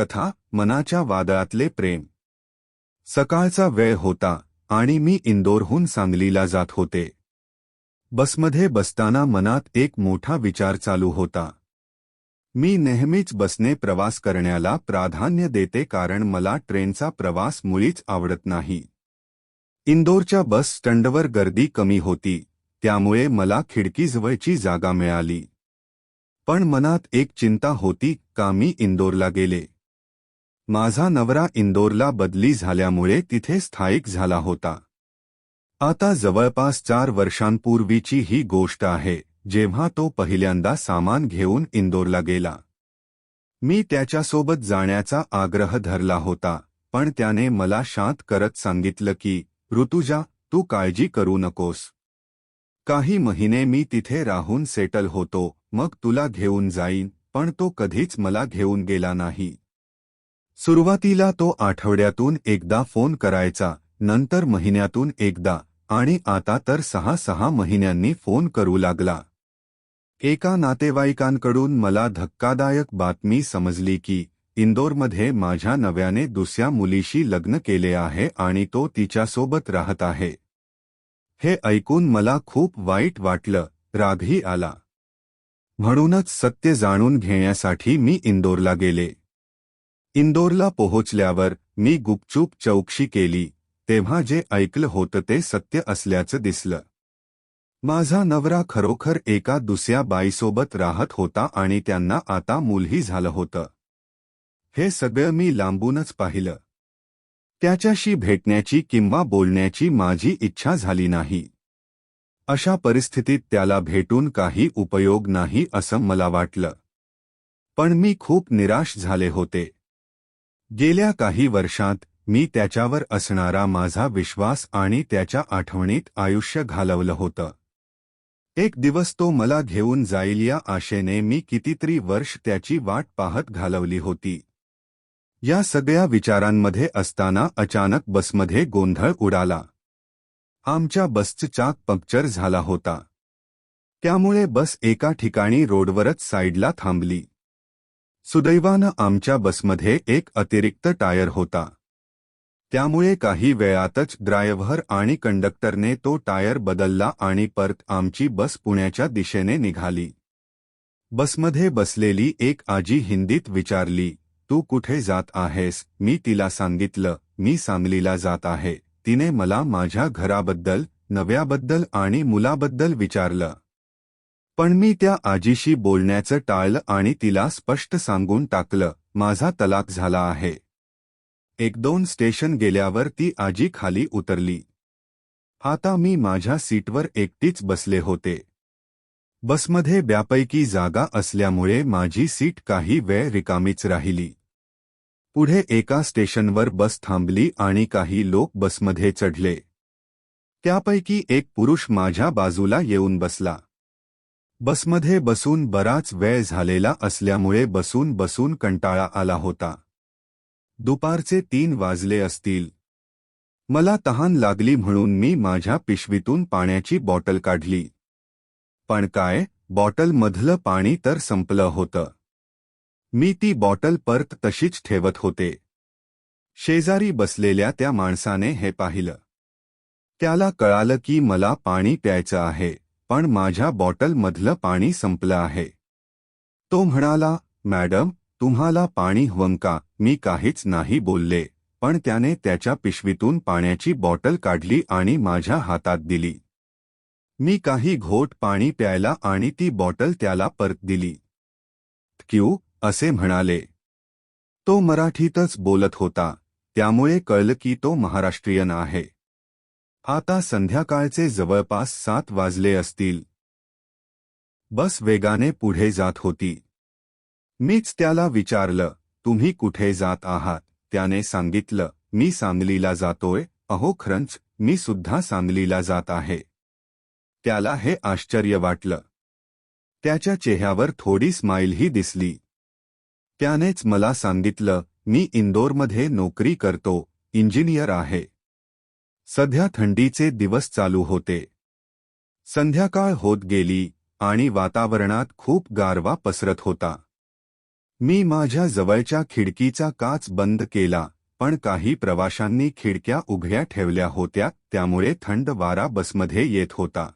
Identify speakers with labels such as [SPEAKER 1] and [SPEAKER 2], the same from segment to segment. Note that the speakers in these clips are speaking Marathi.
[SPEAKER 1] कथा मनाच्या वादळातले प्रेम. सकाळचा वेळ होता आणि मी इंदोरहून सांगलीला जात होते. बसमध्ये बसताना मनात एक मोठा विचार चालू होता. मी नेहमीच बसने प्रवास करण्याला प्राधान्य देते कारण मला ट्रेनचा प्रवास मुळीच आवडत नाही. इंदोरच्या बस स्टँडवर गर्दी कमी होती त्यामुळे मला खिडकीजवळची जागा मिळाली. पण मनात एक चिंता होती का मी इंदोरला गेले? माझा नवरा इंदोरला बदली झाल्यामुळे तिथे स्थायिक झाला होता. आता जवळपास चार वर्षांपूर्वीची ही गोष्ट आहे जेव्हा तो पहिल्यांदा सामान घेऊन इंदोरला गेला. मी त्याच्यासोबत जाण्याचा आग्रह धरला होता पण त्याने मला शांत करत सांगितलं की ऋतुजा तू काळजी करू नकोस. काही महिने मी तिथे राहून सेटल होतो मग तुला घेऊन जाईन पण तो कधीच मला घेऊन गेला नाही. सुरुवातीला तो आठवड्यातून एकदा फोन करायचा नंतर महिन्यातून एकदा आणि आता तर सहा सहा महिन्यांनी फोन करू लागला. एका नातेवाईकांकडून मला धक्कादायक बातमी समजली की इंदोरमध्ये माझ्या नव्याने दुसऱ्या मुलीशी लग्न केले आहे आणि तो तिच्यासोबत राहत आहे. हे ऐकून मला खूप वाईट वाटलं रागही आला. म्हणूनच सत्य जाणून घेण्यासाठी मी इंदोरला गेले. इंदोरला पोहोचल्यावर मी गुपचूप चौकशी केली तेव्हा जे ऐकलं होतं ते सत्य असल्याचं दिसलं. माझा नवरा खरोखर एका दुसऱ्या बाईसोबत राहत होता आणि त्यांना आता मूलही झालं होतं. हे सगळं मी लांबूनच पाहिलं. त्याच्याशी भेटण्याची किंवा बोलण्याची माझी इच्छा झाली नाही. अशा परिस्थितीत त्याला भेटून काही उपयोग नाही असं मला वाटलं. पण मी खूप निराश झाले होते. गेल्या काही वर्षांत मी त्याच्यावर असणारा माझा विश्वास आणि त्याच्या आठवणीत आयुष्य घालवलं होतं. एक दिवस तो मला घेऊन जाईल या आशेने मी कितीतरी वर्ष त्याची वाट पाहत घालवली होती. या सगळ्या विचारांमध्ये असताना अचानक बसमध्ये गोंधळ उडाला. आमच्या बसचं चाक पंक्चर झाला होता. त्यामुळे बस एका ठिकाणी रोडवरच साईडला थांबली. सुदैवानं आमच्या बसमध्ये एक अतिरिक्त टायर होता. त्यामुळे काही वेळातच ड्रायव्हर आणि कंडक्टरने तो टायर बदलला आणि परत आमची बस पुण्याच्या दिशेने निघाली. बसमध्ये बसलेली एक आजी हिंदीत विचारली तू कुठे जात आहेस? मी तिला सांगितलं मी सांगलीला जात आहे. तिने मला माझ्या घराबद्दल नव्याबद्दल आणि मुलाबद्दल विचारलं. पण मी त्या आजीशी बोलण्याचं टाळलं आणि तिला स्पष्ट सांगून टाकलं माझा तलाक झाला आहे. एक दोन स्टेशन गेल्यावर ती आजी खाली उतरली. आता मी माझ्या सीटवर एकटीच बसले होते. बसमध्ये ब्यापैकी जागा असल्यामुळे माझी सीट काही वेळ रिकामीच राहिली. पुढे एका स्टेशनवर बस थांबली आणि काही लोक बसमध्ये चढले. त्यापैकी एक पुरुष माझ्या बाजूला येऊन बसला. बसमध्ये बसून बराच वेळ झालेला असल्यामुळे बसून बसून कंटाळा आला होता. दुपारचे तीन वाजले असतील. मला तहान लागली म्हणून मी माझ्या पिशवीतून पाण्याची बॉटल काढली. पण काय बॉटलमधलं पाणी तर संपलं होतं. मी ती बॉटल परत तशीच ठेवत होते. शेजारी बसलेल्या त्या माणसाने हे पाहिलं. त्याला कळालं की मला पाणी प्यायचं आहे. पण माझ्या बॉटलमधलं पाणी संपलं आहे. तो म्हणाला मॅडम तुम्हाला पाणी हवं का? मी काहीच नाही बोलले. पण त्याने त्याच्या पिशवीतून पाण्याची बॉटल काढली आणि माझ्या हातात दिली. मी काही घोट पाणी प्यायला आणि ती बॉटल त्याला परत दिली. क्यू? असे म्हणाले. तो मराठीतच बोलत होता. त्यामुळे कळलं की तो महाराष्ट्रीयन आहे. आता संध्याकाळचे जवळपास सात वाजले असतील. बस वेगाने पुढे जात होती. मीच त्याला विचारलं तुम्ही कुठे जात आहात? त्याने सांगितलं मी सांगलीला जातोय. अहो खरंच मी सुद्धा सांगलीला जात आहे. त्याला हे आश्चर्य वाटलं. त्याच्या चेहऱ्यावर थोडी स्माईलही दिसली. त्यानेच मला सांगितलं मी इंदोरमध्ये नोकरी करतो इंजिनियर आहे. सध्या थंडीचे दिवस चालू होते. संध्याकाळ होत गेली आणि वातावरणात खूप गारवा पसरत होता. मी माझ्या जवळच्या खिडकीचा काच बंद केला पण काही प्रवाशांनी खिडक्या उघड्या ठेवल्या होत्या त्यामुळे थंड वारा बसमध्ये येत होता.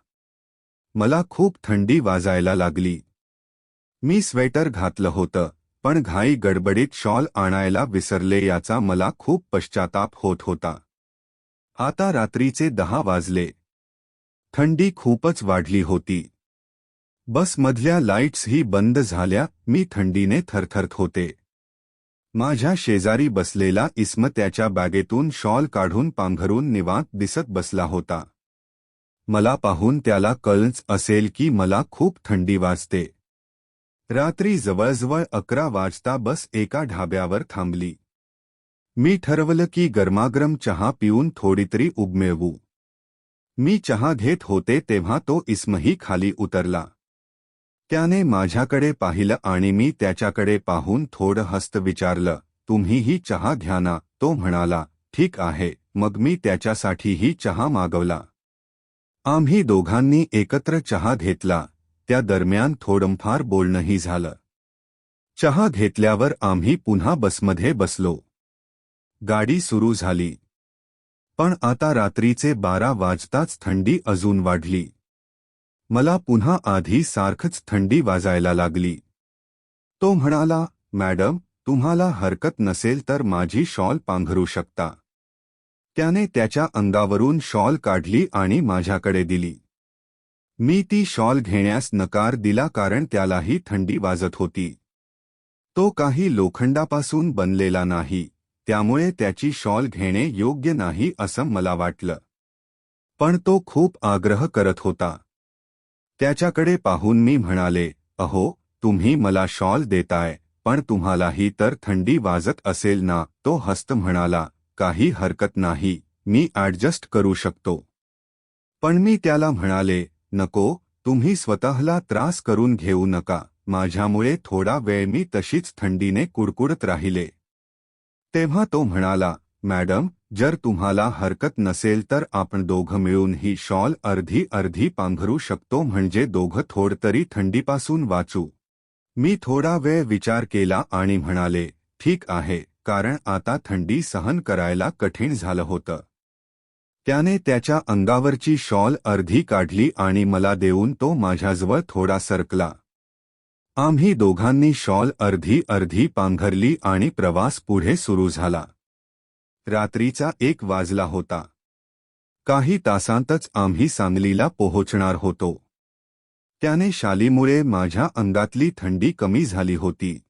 [SPEAKER 1] मला खूप थंडी वाजायला लागली. मी स्वेटर घातलं होतं पण घाई गडबडीत शॉल आणायला विसरले याचा मला खूप पश्चाताप होत होता. आता रात्रीचे दहा वाजले. थंडी खूपच वाढली होती. बसमधल्या लाईट्सही बंद झाल्या मी थंडीने थरथरत होते. माझ्या शेजारी बसलेला इस्म त्याच्या बॅगेतून शॉल काढून पांघरून निवांत दिसत बसला होता. मला पाहून त्याला कळच असेल की मला खूप थंडी वाजते. रात्री जवळजवळ अकरा वाजता बस एका ढाब्यावर थांबली. मी ठरवलं की गरमागरम चहा पिऊन थोडीतरी उगमेवू मी चहा घेत होते तेव्हा तो इस्मही खाली उतरला. त्याने माझ्याकडे पाहिलं आणि मी त्याच्याकडे पाहून थोडं हस्त विचारलं तुम्हीही चहा घ्या ना तो म्हणाला ठीक आहे मग मी त्याच्यासाठीही चहा मागवला. आम्ही दोघांनी एकत्र चहा घेतला. त्या दरम्यान थोडंफार बोलणंही झालं. चहा घेतल्यावर आम्ही पुन्हा बसमध्ये बसलो. गाडी सुरू झाली. पण आता रात्रीचे बारा वाजताच थंडी अजून वाढली. मला पुन्हा आधी सारखंच थंडी वाजायला लागली. तो म्हणाला मॅडम तुम्हाला हरकत नसेल तर माझी शॉल पांघरू शकता. त्याने त्याच्या अंगावरून शॉल काढली आणि माझ्याकडे दिली. मी ती शॉल घेण्यास नकार दिला कारण त्यालाही थंडी वाजत होती. तो काही लोखंडापासून बनलेला नाही. त्यामुळे त्याची शॉल घेणे योग्य नाही असं मला वाटलं. पण तो खूप आग्रह करत होता. त्याच्याकडे पाहून मी म्हणाले अहो तुम्ही मला शॉल देताय पण तुम्हालाही तर थंडी वाजत असेल ना तो हस्त म्हणाला. काही हरकत नाही मी ॲडजस्ट करू शकतो. पण मी त्याला म्हणाले नको तुम्ही स्वतःला त्रास करून घेऊ नका माझ्यामुळे थोडा वेळ मी तशीच थंडीने कुडकुडत राहिले. तेव्हा तो म्हणाला मॅडम जर तुम्हाला हरकत नसेल तर आपण दोघं मिळून ही शॉल अर्धी अर्धी पांघरू शकतो म्हणजे दोघं थोड तरी थंडीपासून वाचू. मी थोडा वेळ विचार केला आणि म्हणाले ठीक आहे कारण आता थंडी सहन करायला कठीण झालं होतं. त्याने त्याच्या अंगावरची शॉल अर्धी काढली आणि मला देऊन तो माझ्याजवळ थोडा सरकला. आम्ही दोघांनी शॉल अर्धी अर्धी पांघरली आणि प्रवास पुढे सुरू झाला. रात्रीचा एक वाजला होता. काही तासांतच आम्ही सांगलीला पोहोचणार होतो. त्याने शालीमुळे माझ्या अंगातली थंडी कमी झाली होती.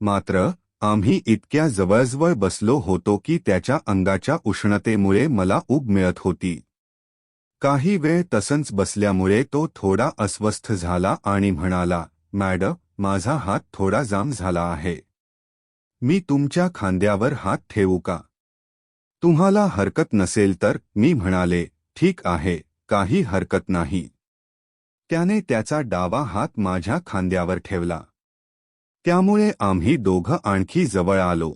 [SPEAKER 1] मात्र आम्ही इतक्या जवळजवळ बसलो होतो की त्याच्या अंगाच्या उष्णतेमुळे मला उब मिळत होती. काही वेळ तसंच बसल्यामुळे तो थोडा अस्वस्थ झाला आणि म्हणाला मॅडम माझा हात थोडा जाम झाला आहे. मी तुमच्या खांद्यावर हात ठेवू का? तुम्हाला हरकत नसेल तर मी म्हणाले ठीक आहे काही हरकत नाही. त्याने त्याचा डावा हात माझ्या खांद्यावर ठेवला. त्यामुळे आम्ही दोघं आणखी जवळ आलो.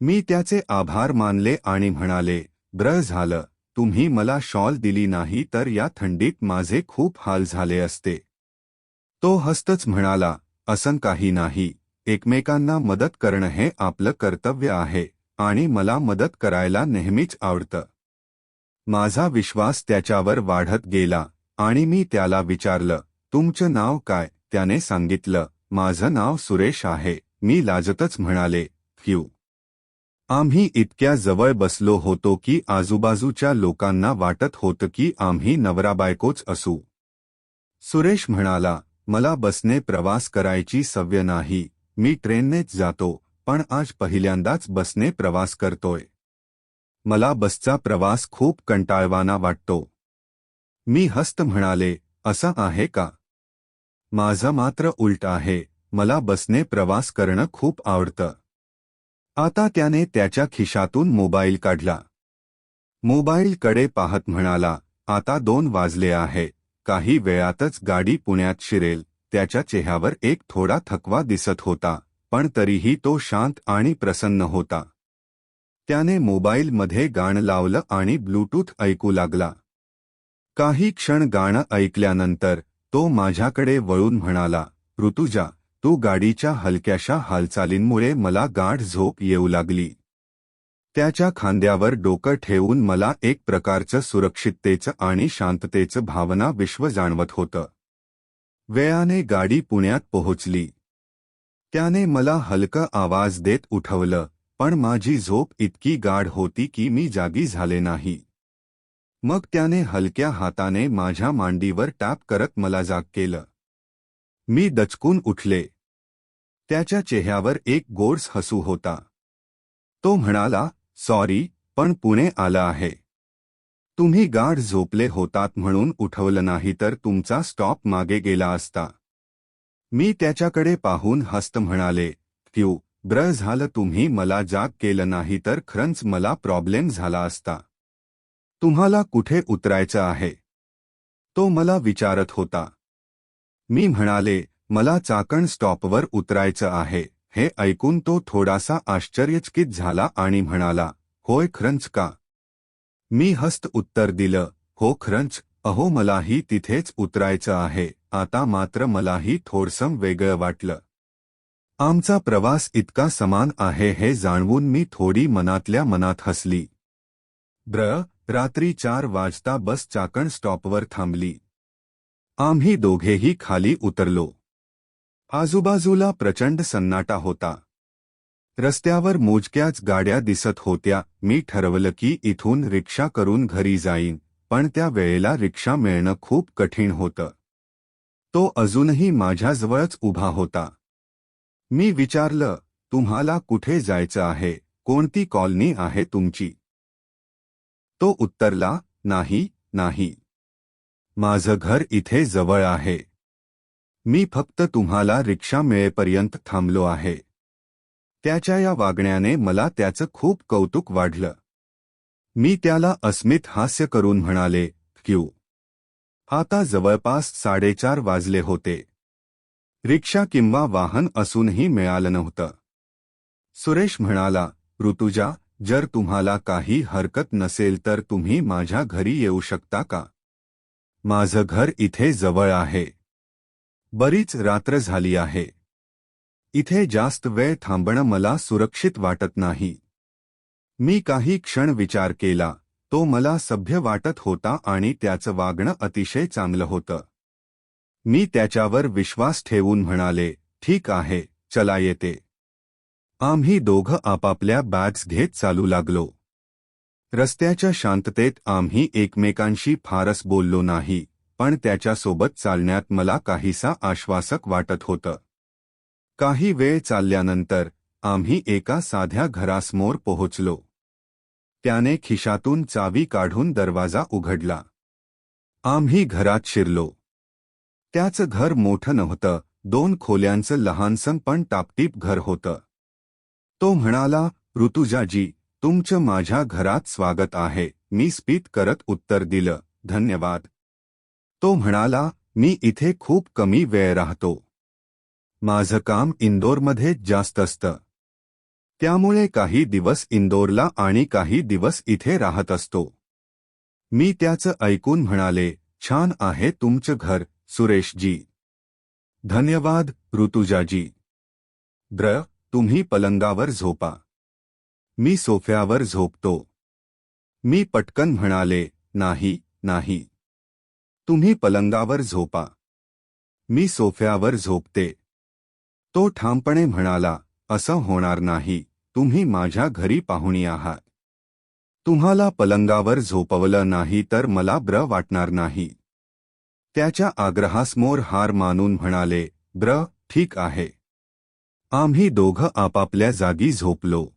[SPEAKER 1] मी त्याचे आभार मानले आणि म्हणाले ब्र झालं तुम्ही मला शॉल दिली नाही तर या थंडीत माझे खूप हाल झाले असते. तो हस्तच म्हणाला असं काही नाही. एकमेकांना मदत करणं हे आपलं कर्तव्य आहे आणि मला मदत करायला नेहमीच आवडतं. माझा विश्वास त्याच्यावर वाढत गेला आणि मी त्याला विचारलं तुमचं नाव काय? त्याने सांगितलं माझं नाव सुरेश आहे. मी लाजतच म्हणाले क्यू. आम्ही इतक्या जवळ बसलो होतो की आजूबाजूच्या लोकांना वाटत होतं की आम्ही नवराबायकोच असू. सुरेश म्हणाला मला बसने प्रवास करायची सव्य नाही. मी ट्रेननेच जातो पण आज पहिल्यांदाच बसने प्रवास करतोय. मला बसचा प्रवास खूप कंटाळवाना वाटतो. मी हस्त म्हणाले असं आहे का? माझं मात्र उलट आहे. मला बसने प्रवास करणं खूप आवडतं. आता त्याने त्याच्या खिशातून मोबाईल काढला. मोबाईलकडे पाहत म्हणाला आता दोन वाजले आहे. काही वेळातच गाडी पुण्यात शिरेल. त्याच्या चेहऱ्यावर एक थोडा थकवा दिसत होता पण तरीही तो शांत आणि प्रसन्न होता. त्याने मोबाईलमध्ये गाणं लावलं आणि ब्लूटूथ ऐकू लागला. काही क्षण गाणं ऐकल्यानंतर तो माझ्याकडे वळून म्हणाला ऋतुजा तू गाडीच्या हलक्याशा हालचालींमुळे मला गाढ झोप येऊ लागली. त्याच्या खांद्यावर डोकं ठेवून मला एक प्रकारचं सुरक्षिततेचं आणि शांततेचं भावना विश्व जाणवत होतं. वेळाने गाडी पुण्यात पोहोचली. त्याने मला हलकं आवाज देत उठवलं पण माझी झोप इतकी गाढ होती की मी जागी झाले नाही. मग त्याने हलक्या हाताने माझ्या मांडीवर टॅप करत मला जाग केलं. मी दचकून उठले. त्याच्या चेहऱ्यावर एक गोडस हसू होता. तो म्हणाला सॉरी पण पुणे आलं आहे. तुम्ही गाढ झोपले होतात म्हणून उठवलं नाही तर तुमचा स्टॉप मागे गेला असता. मी त्याच्याकडे पाहून हस्त म्हणाले क्यू ब्र झालं तुम्ही मला जाग केलं नाही तर खरंच मला प्रॉब्लेम झाला असता. तुम्हाला कुठे उतरायचं आहे? तो मला विचारत होता. मी म्हणाले मला चाकण स्टॉपवर उतरायचं आहे. हे ऐकून तो थोडासा आश्चर्यचकित झाला आणि म्हणाला होय खरंच का? मी हस्त उत्तर दिलं हो खरंच अहो मलाही तिथेच उतरायचं आहे आता मात्र मलाही थोडसं वेगळं वाटलं. आमचा प्रवास इतका समान आहे हे जाणवून मी थोडी मनातल्या मनात हसली. ब्र रात्री चार वाजता बस चाकण स्टॉपवर थांबली. आम्ही दोघेही खाली उतरलो. आजूबाजूला प्रचंड सन्नाटा होता. रस्त्यावर मोजक्याच गाड्या दिसत होत्या. मी ठरवलं की इथून रिक्षा करून घरी जाईन पण त्या वेळेला रिक्षा मिळणं खूप कठीण होतं. तो अजूनही माझ्याजवळच उभा होता. मी विचारलं तुम्हाला कुठे जायचं आहे? कोणती कॉलनी आहे तुमची? तो उत्तरला नाही नाही. माझं घर इथे जवळ आहे. मी फक्त तुम्हाला रिक्षा मिळेपर्यंत थांबलो आहे. त्याच्या या वागण्याने मला त्याचं खूप कौतुक वाढलं. मी त्याला अस्मित हास्य करून म्हणाले क्यू. आता जवळपास साडेचार वाजले होते. रिक्षा किंवा वाहन असूनही मिळालं नव्हतं. सुरेश म्हणाला ऋतुजा जर तुम्हाला काही हरकत नसेल तर तुम्ही माझ्या घरी येऊ शकता का? माझं घर इथे जवळ आहे. बरीच रात्र झाली आहे. इथे जास्त वेळ थांबणं मला सुरक्षित वाटत नाही. मी काही क्षण विचार केला तो मला सभ्य वाटत होता आणि त्याचं वागणं अतिशय चांगलं होतं. मी त्याच्यावर विश्वास ठेवून म्हणाले ठीक आहे चला येते. आम्ही दोघं आपापल्या बॅग्स घेत चालू लागलो. रस्त्याच्या शांततेत आम्ही एकमेकांशी फारस बोललो नाही. पण त्याच्यासोबत चालण्यात मला काहीसा आश्वासक वाटत होतं. काही वेळ चालल्यानंतर आम्ही एका साध्या घरासमोर पोहोचलो. त्याने खिशातून चावी काढून दरवाजा उघडला. आम्ही घरात शिरलो. त्याचं घर मोठं नव्हतं दोन खोल्यांचं लहानसं पण टापटीप घर होतं. तो म्हणाला ऋतुजाजी तुमचं माझ्या घरात स्वागत आहे मी स्पीत करत उत्तर दिलं धन्यवाद. तो म्हणाला मी इथे खूप कमी वेळ राहतो. माझं काम इंदोरमध्ये जास्त असतं. त्यामुळे काही दिवस इंदोरला आणि काही दिवस इथे राहत असतो. मी त्याचं ऐकून म्हणाले छान आहे तुमचं घर सुरेशजी. धन्यवाद ऋतुजाजी. द्र तुम्ही पलंगावर झोपा. मी सोफ्यावर झोपतो. मी पटकन म्हणाले नाही नाही. तुम्ही पलंगावर झोपा. मी सोफ्यावर झोपते. तो ठामपणे म्हणाला असं होणार नाही. तुम्ही माझ्या घरी पाहुणी आहात. तुम्हाला पलंगावर झोपवलं नाही तर मला ब्र वाटणार नाही. त्याच्या आग्रहासमोर हार मानून म्हणाले ब्र ठीक आहे. आम्ही दोघं आपापल्या जागी झोपलो.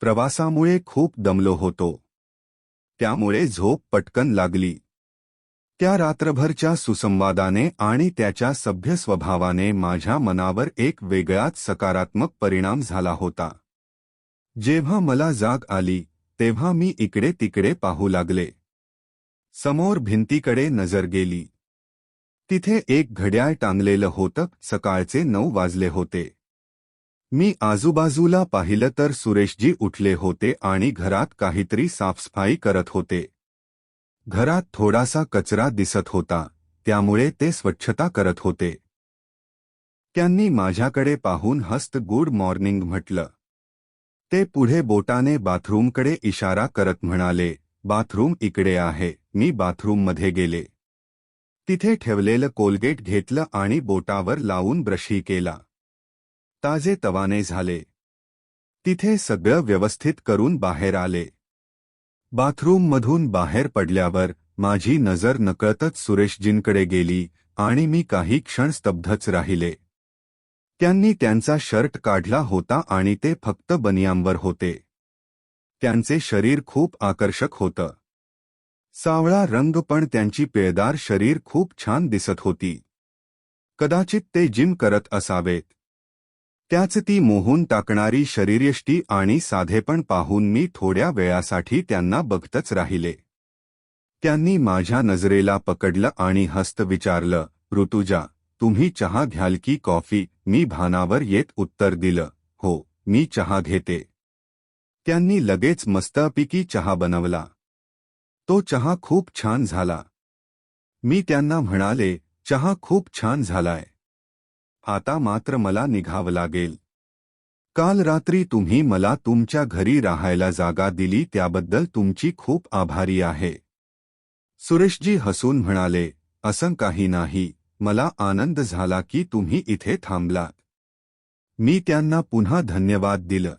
[SPEAKER 1] प्रवासामुळे खूप दमलो होतो. त्यामुळे झोप पटकन लागली. त्या रात्रभरच्या सुसंवादाने आणि त्याच्या सभ्य स्वभावाने माझ्या मनावर एक वेगळाच सकारात्मक परिणाम झाला होता. जेव्हा मला जाग आली तेव्हा मी इकडे तिकडे पाहू लागले. समोर भिंतीकडे नजर गेली. तिथे एक घड्याळ टांगलेलं होतं सकाळचे नऊ वाजले होते. मी आजूबाजूला पाहिलं तर सुरेशजी उठले होते आणि घरात काहीतरी साफसफाई करत होते. घरात थोडासा कचरा दिसत होता त्यामुळे ते स्वच्छता करत होते. त्यांनी माझ्याकडे पाहून हस्त गुड मॉर्निंग म्हटलं. ते पुढे बोटाने बाथरूमकडे इशारा करत म्हणाले बाथरूम इकडे आहे मी बाथरूममध्ये गेले. तिथे ठेवलेलं कोलगेट घेतलं आणि बोटावर लावून ब्रशही केला. ताजे तवाने झाले. तिथे सगळं व्यवस्थित करून बाहेर आले. बाथरूममधून बाहेर पडल्यावर माझी नजर नकळतच सुरेशजींकडे गेली आणि मी काही क्षण स्तब्धच राहिले. त्यांनी त्यांचा शर्ट काढला होता आणि ते फक्त बनियांवर होते. त्यांचे शरीर खूप आकर्षक होतं. सावळा रंग पण त्यांची पेळदार शरीर खूप छान दिसत होती. कदाचित ते जिम करत असावेत. त्याच ती मोहून टाकणारी शरीरयष्टी आणि साधेपण पाहून मी थोड्या वेळासाठी त्यांना बघतच राहिले. त्यांनी माझ्या नजरेला पकडलं आणि हस्त विचारलं ऋतुजा तुम्ही चहा घ्याल की कॉफी मी भानावर येत उत्तर दिलं हो मी चहा घेते त्यांनी लगेच मस्तपैकी चहा बनवला. तो चहा खूप छान झाला. मी त्यांना म्हणाले चहा खूप छान झालाय. आता मात्र मला निघावं लागेल. काल रात्री तुम्ही मला तुमच्या घरी राहायला जागा दिली त्याबद्दल तुमची खूप आभारी आहे. सुरेशजी हसून म्हणाले असं काही नाही मला आनंद झाला की तुम्ही इथे थांबलात मी त्यांना पुन्हा धन्यवाद दिलं.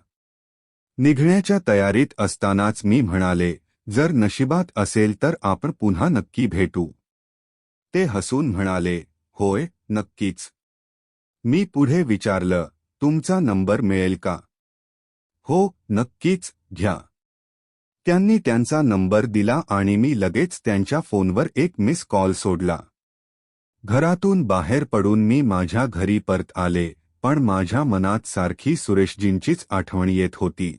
[SPEAKER 1] निघण्याच्या तयारीत असतानाच मी म्हणाले जर नशिबात असेल तर आपण पुन्हा नक्की भेटू. ते हसून म्हणाले होय नक्कीच. मी पुढे विचारलं तुमचा नंबर मिळेल का? हो नक्कीच घ्या. त्यांनी त्यांचा नंबर दिला आणि मी लगेच त्यांच्या फोनवर एक मिस कॉल सोडला. घरातून बाहेर पडून मी माझ्या घरी परत आले पण माझ्या मनात सारखी सुरेशजींचीच आठवण येत होती.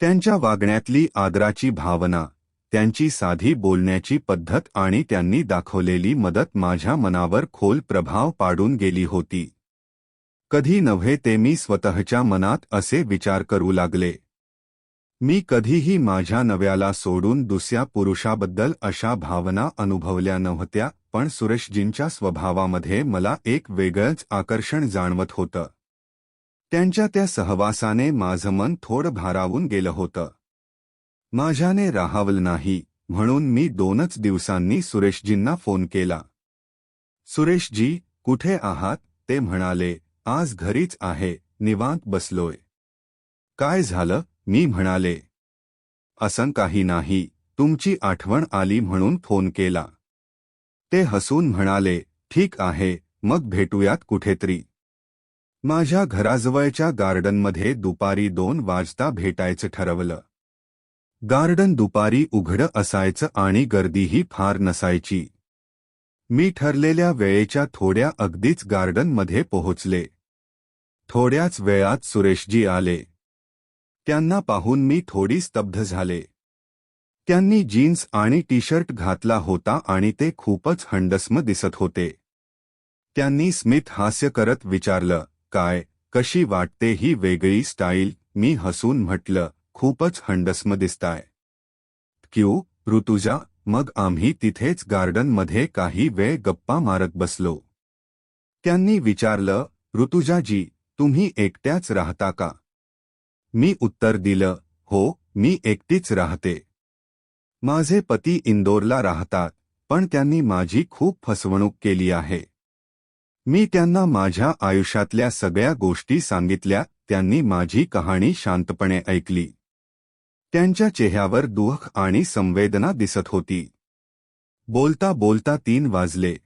[SPEAKER 1] त्यांच्या वागण्यातली आदराची भावना त्यांची साधी बोलण्याची पद्धत आणि त्यांनी दाखवलेली मदत माझ्या मनावर खोल प्रभाव पाडून गेली होती. कधी नव्हे ते मी स्वतःच्या मनात असे विचार करू लागले. मी कधीही माझ्या नव्याला सोडून दुसऱ्या पुरुषाबद्दल अशा भावना अनुभवल्या नव्हत्या पण सुरेशजींच्या स्वभावामध्ये मला एक वेगळंच आकर्षण जाणवत होतं. त्यांच्या त्या सहवासाने माझं मन थोडं भारावून गेलं होतं. माझ्याने राहावलं नाही म्हणून मी दोनच दिवसांनी सुरेशजींना फोन केला. सुरेशजी कुठे आहात? ते म्हणाले आज घरीच आहे निवांत बसलोय. काय झालं? मी म्हणाले. असं काही नाही तुमची आठवण आली म्हणून फोन केला. ते हसून म्हणाले ठीक आहे मग भेटूयात कुठेतरी. माझ्या घराजवळच्या गार्डनमध्ये दुपारी दोन वाजता भेटायचं ठरवलं. गार्डन दुपारी उघडं असायचं आणि गर्दीही फार नसायची. मी ठरलेल्या वेळेच्या थोड्या अगदीच गार्डनमध्ये पोहोचले. थोड्याच वेळात सुरेशजी आले. त्यांना पाहून मी थोडी स्तब्ध झाले. त्यांनी जीन्स आणि टी शर्ट घातला होता आणि ते खूपच हंडस्म दिसत होते. त्यांनी स्मिथ हास्य करत विचारलं काय कशी वाटते ही वेगळी स्टाईल? मी हसून म्हटलं खूपच हंडस्म दिसताय. क्यू ऋतुजा मग आम्ही तिथेच गार्डनमध्ये काही वेळ गप्पा मारत बसलो. त्यांनी विचारलं ऋतुजाजी तुम्ही एकट्याच राहता का? मी उत्तर दिलं हो मी एकटीच राहते. माझे पती इंदोरला राहतात पण त्यांनी माझी खूप फसवणूक केली आहे. मी त्यांना माझ्या आयुष्यातल्या सगळ्या गोष्टी सांगितल्या त्यांनी माझी कहाणी शांतपणे ऐकली. त्यांच्या चेहऱ्यावर दुःख आणि संवेदना दिसत होती. बोलता बोलता तीन वाजले.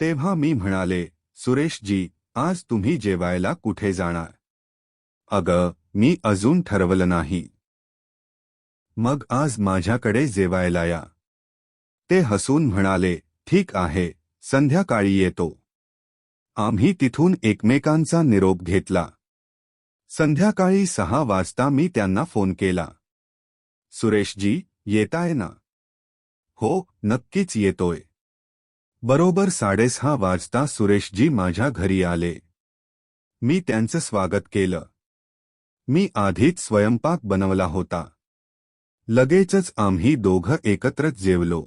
[SPEAKER 1] तेव्हा मी म्हणाले सुरेशजी आज तुम्ही जेवायला कुठे जाणार? अग मी अजून ठरवलं नाही. मग आज माझ्याकडे जेवायला या. ते हसून म्हणाले ठीक आहे संध्याकाळी येतो. आम्ही तिथून एकमेकांचा निरोप घेतला. संध्याकाळी सहा वाजता मी त्यांना फोन केला. सुरेशजी येताय ना? हो नक्कीच येतोय. बरोबर साडेसहा वाजता सुरेशजी माझ्या घरी आले. मी त्यांचं स्वागत केलं. मी आधीच स्वयंपाक बनवला होता. लगेचच आम्ही दोघं एकत्रच जेवलो.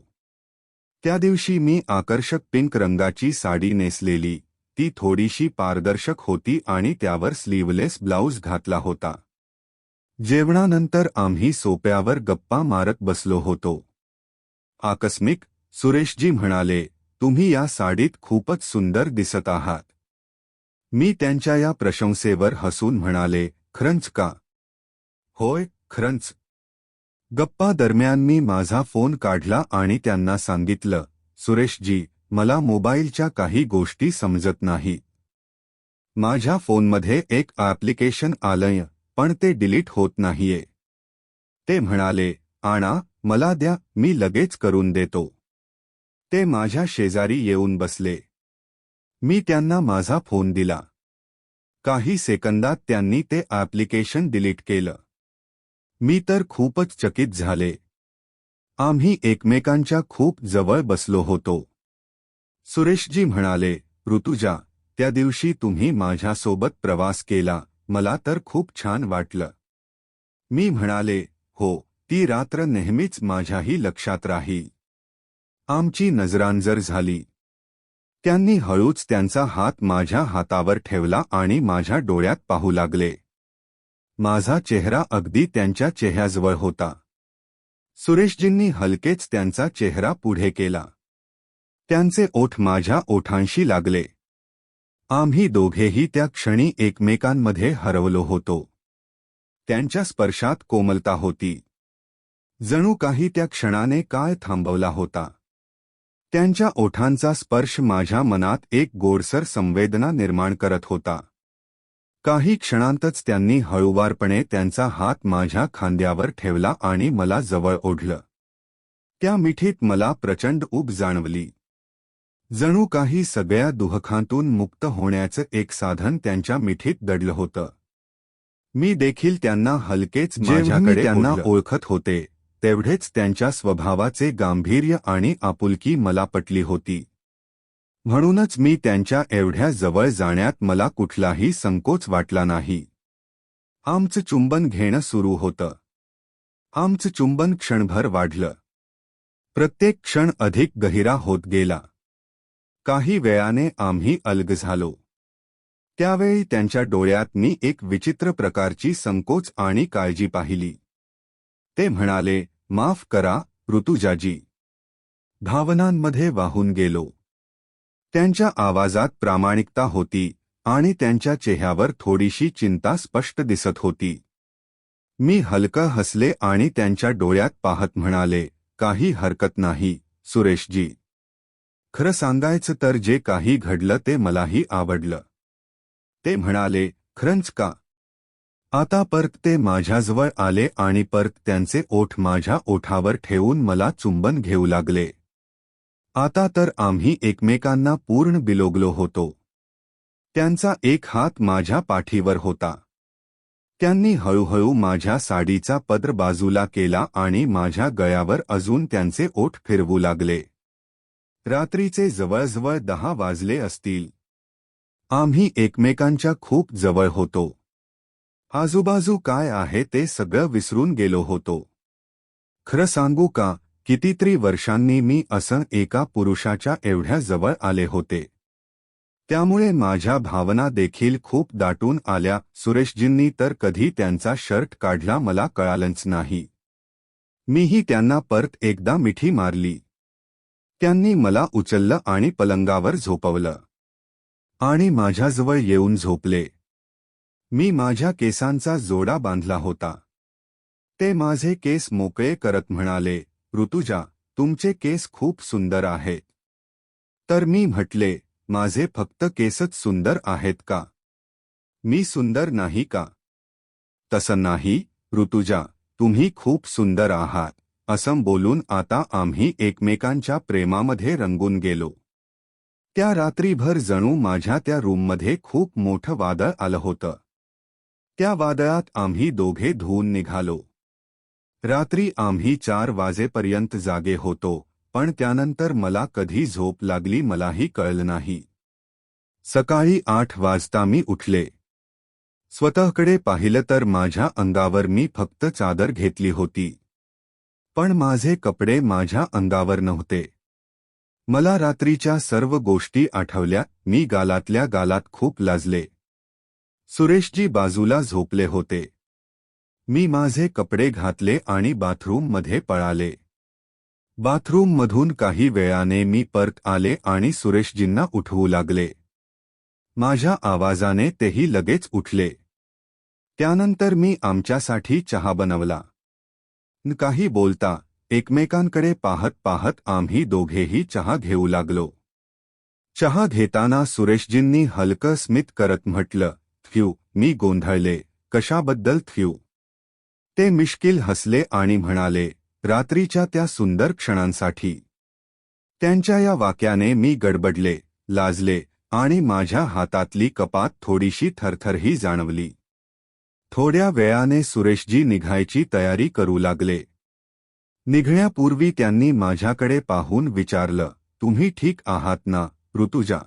[SPEAKER 1] त्या दिवशी मी आकर्षक पिंक रंगाची साडी नेसलेली ती थोडीशी पारदर्शक होती आणि त्यावर स्लीवलेस ब्लाऊज घातला होता. जेवणानंतर आम्ही सोप्यावर गप्पा मारत बसलो होतो. आकस्मिक सुरेशजी म्हणाले तुम्ही या साडीत खूपच सुंदर दिसत आहात. मी त्यांच्या या प्रशंसेवर हसून म्हणाले खरंच का? होय खरंच. गप्पा दरम्यान मी माझा फोन काढला आणि त्यांना सांगितलं सुरेशजी मला मोबाईलच्या काही गोष्टी समजत नाही. माझ्या फोनमध्ये एक ॲप्लिकेशन आलंय. पण ते डिलीट होत नाहीये. ते म्हणाले आणा मला द्या मी लगेच करून देतो. ते माझ्या शेजारी येऊन बसले. मी त्यांना माझा फोन दिला. काही सेकंदात त्यांनी ते ॲप्लिकेशन डिलीट केलं. मी तर खूपच चकित झाले. आम्ही एकमेकांच्या खूप जवळ बसलो होतो. सुरेशजी म्हणाले ऋतुजा त्या दिवशी तुम्ही माझ्यासोबत प्रवास केला. मला तर खूप छान वाटलं. मी म्हणाले हो ती रात्र नेहमीच माझ्याही लक्षात राही आमची नजरांजर झाली. त्यांनी हळूच त्यांचा हात माझ्या हातावर ठेवला आणि माझ्या डोळ्यात पाहू लागले. माझा चेहरा अगदी त्यांच्या चेहऱ्याजवळ होता. सुरेशजींनी हलकेच त्यांचा चेहरा पुढे केला. त्यांचे ओठ माझ्या ओठांशी लागले. आम्ही दोघेही त्या क्षणी एकमेकांमध्ये हरवलो होतो. त्यांच्या स्पर्शात कोमलता होती. जणू काही त्या क्षणाने काय थांबवला होता. त्यांच्या ओठांचा स्पर्श माझ्या मनात एक गोडसर संवेदना निर्माण करत होता. काही क्षणांतच त्यांनी हळूवारपणे त्यांचा हात माझ्या खांद्यावर ठेवला आणि मला जवळ ओढलं. त्या मिठीत मला प्रचंड ऊब जाणवली. जणू काही सगळ्या दुःखांतून मुक्त होण्याचं एक साधन त्यांच्या मिठीत दडलं होतं. मी देखील त्यांना हलकेच माझ्याकडे त्यांना ओळखत होते तेवढेच त्यांच्या स्वभावाचे गांभीर्य आणि आपुलकी मला पटली होती. म्हणूनच मी त्यांच्या एवढ्या जवळ जाण्यात मला कुठलाही संकोच वाटला नाही. आमचं चुंबन घेणं सुरू होतं. आमचं चुंबन क्षणभर वाढलं. प्रत्येक क्षण अधिक गहिरा होत गेला. काही वेळाने आम्ही अलग झालो. त्यावेळी त्यांच्या डोळ्यात मी एक विचित्र प्रकारची संकोच आणि काळजी पाहिली. ते म्हणाले माफ करा ऋतुजाजी. भावनांमध्ये वाहून गेलो. त्यांच्या आवाजात प्रामाणिकता होती आणि त्यांच्या चेहऱ्यावर थोडीशी चिंता स्पष्ट दिसत होती. मी हलका हसले आणि त्यांच्या डोळ्यात पाहत म्हणाले काही हरकत नाही सुरेशजी. खरं सांगायचं तर जे काही घडलं ते मलाही आवडलं. ते म्हणाले खरंच का? आता परत ते माझ्याजवळ आले आणि परत त्यांचे ओठ माझ्या ओठावर ठेवून मला चुंबन घेऊ लागले. आता तर आम्ही एकमेकांना पूर्ण बिलोगलो होतो. त्यांचा एक हात माझ्या पाठीवर होता. त्यांनी हळूहळू माझ्या साडीचा पदर बाजूला केला आणि माझ्या गळ्यावर अजून त्यांचे ओठ फिरवू लागले. रात्रीचे जवळजवळ दहा वाजले असतील. आम्ही एकमेकांच्या खूप जवळ होतो. आजूबाजू काय आहे ते सगळं विसरून गेलो होतो. खरं सांगू का कितीतरी वर्षांनी मी असं एका पुरुषाच्या एवढ्या जवळ आले होते. त्यामुळे माझ्या भावना देखील खूप दाटून आल्या सुरेशजींनी तर कधी त्यांचा शर्ट काढला मला कळालंच नाही. मीही त्यांना परत एकदा मिठी मारली. त्यांनी मला उचललं आणि पलंगावर झोपवलं. आणि माझ्याजवळ येऊन झोपले. मी माझ्या केसांचा जोडा बांधला होता. ते माझे केस मोकळे करत म्हणाले ऋतुजा तुमचे केस खूप सुंदर आहेत. तर मी म्हटले माझे फक्त केसच सुंदर आहेत का? मी सुंदर नाही का? तसं नाही ऋतुजा तुम्ही खूप सुंदर आहात. असं बोलून आता आम्ही एकमेकांच्या प्रेमामध्ये रंगून गेलो. त्या रात्रीभर जणू माझ्या त्या रूममध्ये खूप मोठं वादळ आलं होतं. त्या वादळात आम्ही दोघे धुवून निघालो. रात्री आम्ही चार वाजेपर्यंत जागे होतो पण त्यानंतर मला कधी झोप लागली मलाही कळलं नाही. सकाळी आठ वाजता मी उठले. स्वतःकडे पाहिलं तर माझ्या अंगावर मी फक्त चादर घेतली होती. पण माझे कपडे माझ्या अंगावर नव्हते. मला रात्रीच्या सर्व गोष्टी आठवल्या मी गालातल्या गालात खूप लाजले. सुरेशजी बाजूला झोपले होते. मी माझे कपडे घातले आणि बाथरूममध्ये पळाले. बाथरूममधून काही वेळाने मी परत आले आणि सुरेशजींना उठवू लागले. माझ्या आवाजाने तेही लगेच उठले. त्यानंतर मी आमच्यासाठी चहा बनवला. न काही बोलता एकमेकांकडे पाहत पाहत आम्ही दोघेही चहा घेऊ लागलो. चहा घेताना सुरेशजींनी हलकं स्मित करत म्हटलं थ्यू मी गोंधळले कशाबद्दल थ्यू ते मिश्किल हसले आणि म्हणाले रात्रीच्या त्या सुंदर क्षणांसाठी. त्यांच्या या वाक्याने मी गडबडले लाजले आणि माझ्या हातातली कपात थोडीशी थरथरही जाणवली. थोड्या वेळाने सुरेशजी निघायची तयारी करू लागले. निघण्यापूर्वी त्यांनी माझ्याकडे पाहून विचारलं तुम्ही ठीक आहात ना ऋतुजा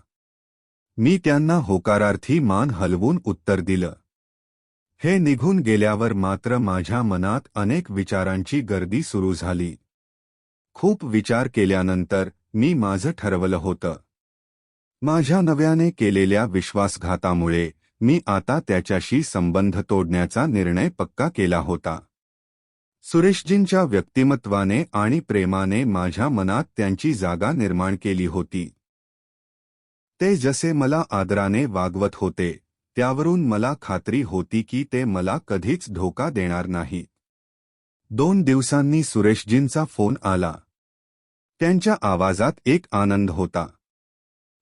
[SPEAKER 1] मी त्यांना होकारार्थी मान हलवून उत्तर दिलं. हे निघून गेल्यावर मात्र माझ्या मनात अनेक विचारांची गर्दी सुरू झाली. खूप विचार केल्यानंतर मी माझं ठरवलं होतं. माझ्या नव्याने केलेल्या विश्वासघातामुळे मी आता त्याच्याशी संबंध तोडण्याचा निर्णय पक्का केला होता. सुरेशजींच्या व्यक्तिमत्वाने आणि प्रेमाने माझ्या मनात त्यांची जागा निर्माण केली होती. ते जसे मला आदराने वागवत होते त्यावरून मला खात्री होती की ते मला कधीच धोका देणार नाही. दोन दिवसांनी सुरेशजींचा फोन आला. त्यांच्या आवाजात एक आनंद होता.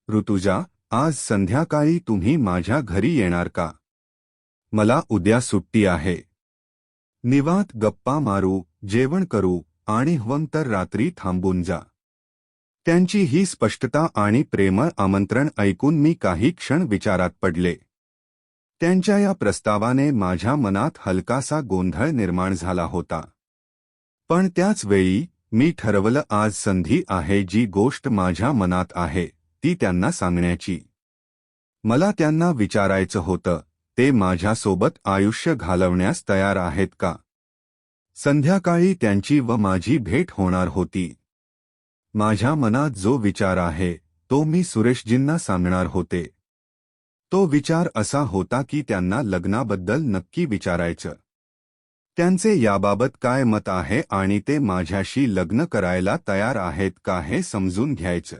[SPEAKER 1] ऋतुजा आज संध्याकाळी तुम्ही माझ्या घरी येणार का? मला उद्या सुट्टी आहे. निवात गप्पा मारू जेवण करू आणि हवं तर रात्री थांबून जा. त्यांची ही स्पष्टता आणि प्रेमळ आमंत्रण ऐकून मी काही क्षण विचारात पडले. त्यांच्या या प्रस्तावाने माझ्या मनात हलकासा गोंधळ निर्माण झाला होता. पण त्याच वेळी मी ठरवलं आज संधी आहे जी गोष्ट माझ्या मनात आहे. ती त्यांना सांगण्याची. मला त्यांना विचारायचं होतं ते माझ्यासोबत आयुष्य घालवण्यास तयार आहेत का? संध्याकाळी त्यांची व माझी भेट होणार होती. माझ्या मनात जो विचार आहे तो मी सुरेशजींना सांगणार होते. तो विचार असा होता की त्यांना लग्नाबद्दल नक्की विचारायचं. त्यांचे याबाबत काय मत आहे आणि ते माझ्याशी लग्न करायला तयार आहेत का हे समजून घ्यायचं.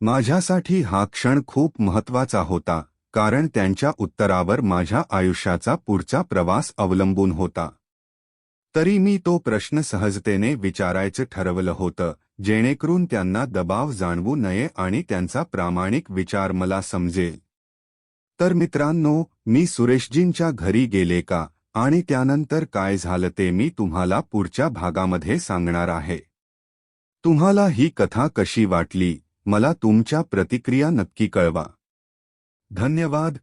[SPEAKER 1] माझ्यासाठी हा क्षण खूप महत्त्वाचा होता कारण त्यांच्या उत्तरावर माझ्या आयुष्याचा पुढचा प्रवास अवलंबून होता. तरी मी तो प्रश्न सहजतेने विचारायचं ठरवलं होतं जेणेकरून त्यांना दबाव जाणवू नये आणि त्यांचा प्रामाणिक विचार मला समजेल. तर मित्रांनो मी सुरेशजींच्या घरी गेले का? आणि त्यानंतर काय झालं ते मी तुम्हाला पुढच्या भागामध्ये सांगणार आहे. तुम्हाला ही कथा कशी वाटली? मला तुमच्या प्रतिक्रिया नक्की कळवा. धन्यवाद.